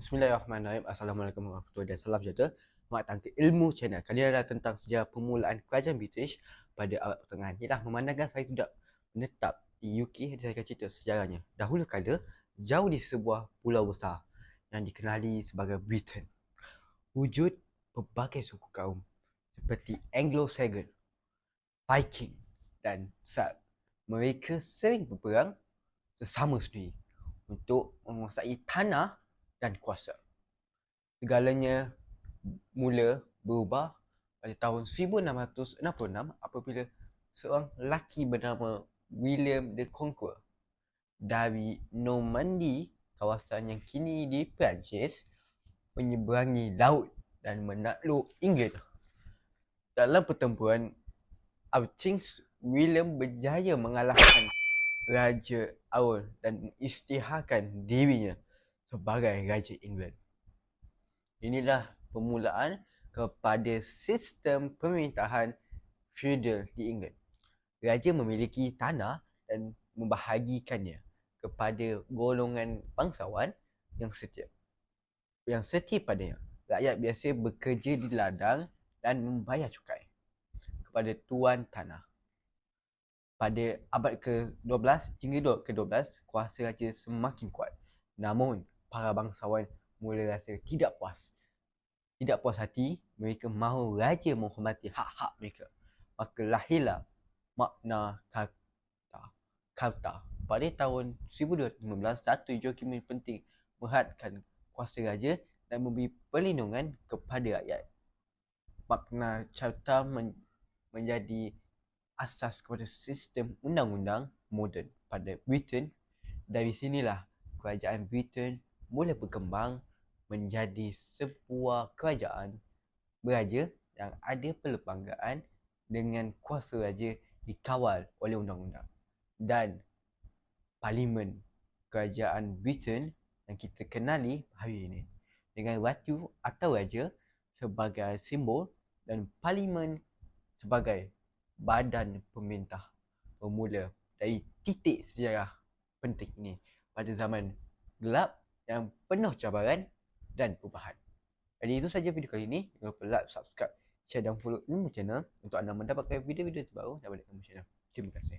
Bismillahirrahmanirrahim. Assalamualaikum warahmatullahi wabarakatuh. Salam sejahtera. Mak Tangkit Ilmu Channel. Kali ini adalah tentang sejarah permulaan kerajaan British pada abad pertengahan. Ialah memandangkan saya tidak menetap di UK, saya akan cerita sejarahnya. Dahulu kala, jauh di sebuah pulau besar yang dikenali sebagai Britain. Wujud pelbagai suku kaum seperti Anglo-Saxon, Viking dan Celt. Mereka sering berperang sesama sendiri untuk menguasai tanah dan kuasa. Segalanya mula berubah pada tahun 1666 apabila seorang lelaki bernama William the Conqueror dari Normandy, kawasan yang kini di Perancis, menyeberangi laut dan menakluk Inggeris. Dalam pertempuran Archings, William berjaya mengalahkan Raja Aul dan mengisytiharkan dirinya sebagai Raja England. Inilah permulaan kepada sistem pemerintahan feudal di England. Raja memiliki tanah dan membahagikannya kepada golongan bangsawan yang setia. Yang setia padanya. Rakyat biasa bekerja di ladang dan membayar cukai kepada tuan tanah. Pada abad ke-12 hingga ke-12, kuasa raja semakin kuat. Namun, para bangsawan mula rasa tidak puas. Tidak puas hati, mereka mahu raja menghormati hak-hak mereka. Maka lahirlah makna kata. Kata. Pada tahun 1215, satu joki penting merhadkan kuasa raja dan memberi perlindungan kepada rakyat. Makna carta men- menjadi asas kepada sistem undang-undang moden pada Britain. Dari sinilah kerajaan Britain mula berkembang menjadi sebuah kerajaan beraja yang ada perlembagaan dengan kuasa raja dikawal oleh undang-undang. Dan parlimen kerajaan Britain yang kita kenali hari ini dengan ratu atau raja sebagai simbol dan parlimen sebagai badan pemerintah bermula dari titik sejarah penting ini. Pada zaman gelap yang penuh cabaran dan perubahan. Jadi itu saja video kali ini. Jangan lupa like, subscribe, share dan follow Ilmu Channel untuk anda mendapatkan video-video terbaru daripada Ilmu Channel. Terima kasih.